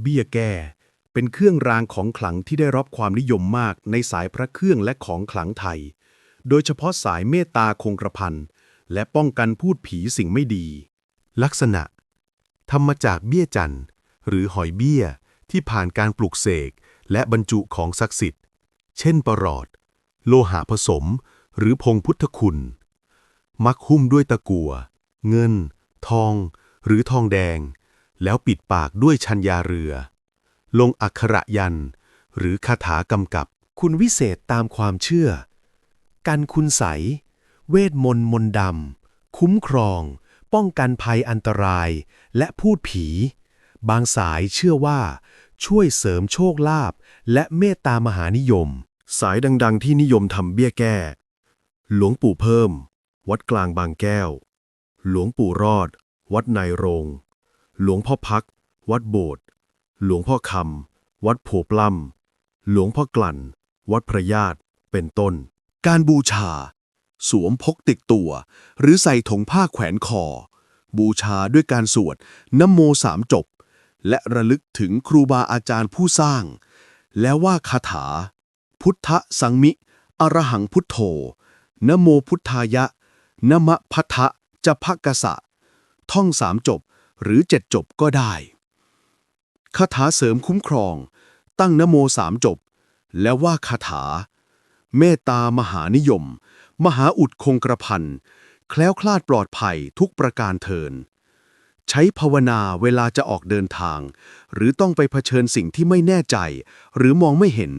เบี้ยแก้ เป็นเครื่องรางของขลังที่ได้รับความนิยมมากในสายพระเครื่องและของขลังไทย โดยเฉพาะสายเมตตาคงกระพันและป้องกันพูดผีสิ่งไม่ดี ลักษณะทำมาจากเบี้ยจันทร์หรือหอยเบี้ยที่ผ่านการปลูกเสกและบรรจุของศักดิ์สิทธิ์ เช่นประหลอด โลหะผสม หรือพงพุทธคุณ มักหุ้มด้วยตะกั่วเงิน ทอง หรือทองแดง แล้วปิดปากด้วยชัญญาเรือ ลงอักขระยัน หรือคาถากำกับ คุณวิเศษตามความเชื่อ กันคุณใส เวทมนต์มนต์ดำ คุ้มครอง ป้องกันภัยอันตราย และพูดผี บางสายเชื่อว่า ช่วยเสริมโชคลาภและเมตตามหานิยม สายดังๆที่นิยมทำเบี้ยแก้ หลวงปู่เพิ่ม วัดกลางบางแก้ว หลวงปู่รอด วัดในโรง หลวงพ่อพัก วัดโบสถ์หลวงพ่อคำ วัดโพปล้ำหลวงพ่อกลั่น วัดพระญาติเป็นต้น การบูชา สวมพกติดตัว หรือใส่ถุงผ้าแขวนคอ บูชาด้วยการสวดนโมสามจบ และระลึกถึงครูบาอาจารย์ผู้สร้าง แล้วว่าคาถา พุทธสังมิ อรหังพุทโธนโมพุทธายะนมะพัทธะจะพักกษะท่องสามจบ หรือเจ็ดจบก็ได้คาถาเสริมคุ้มครอง ตั้งนโมสามจบ แล้วว่าคาถา เมตตามหานิยม มหาอุดคงกระพันแคล้วคลาดปลอดภัยทุกประการเทิน ใช้ภาวนาเวลาจะออกเดินทาง หรือต้องไปเผชิญสิ่งที่ไม่แน่ใจ หรือมองไม่เห็น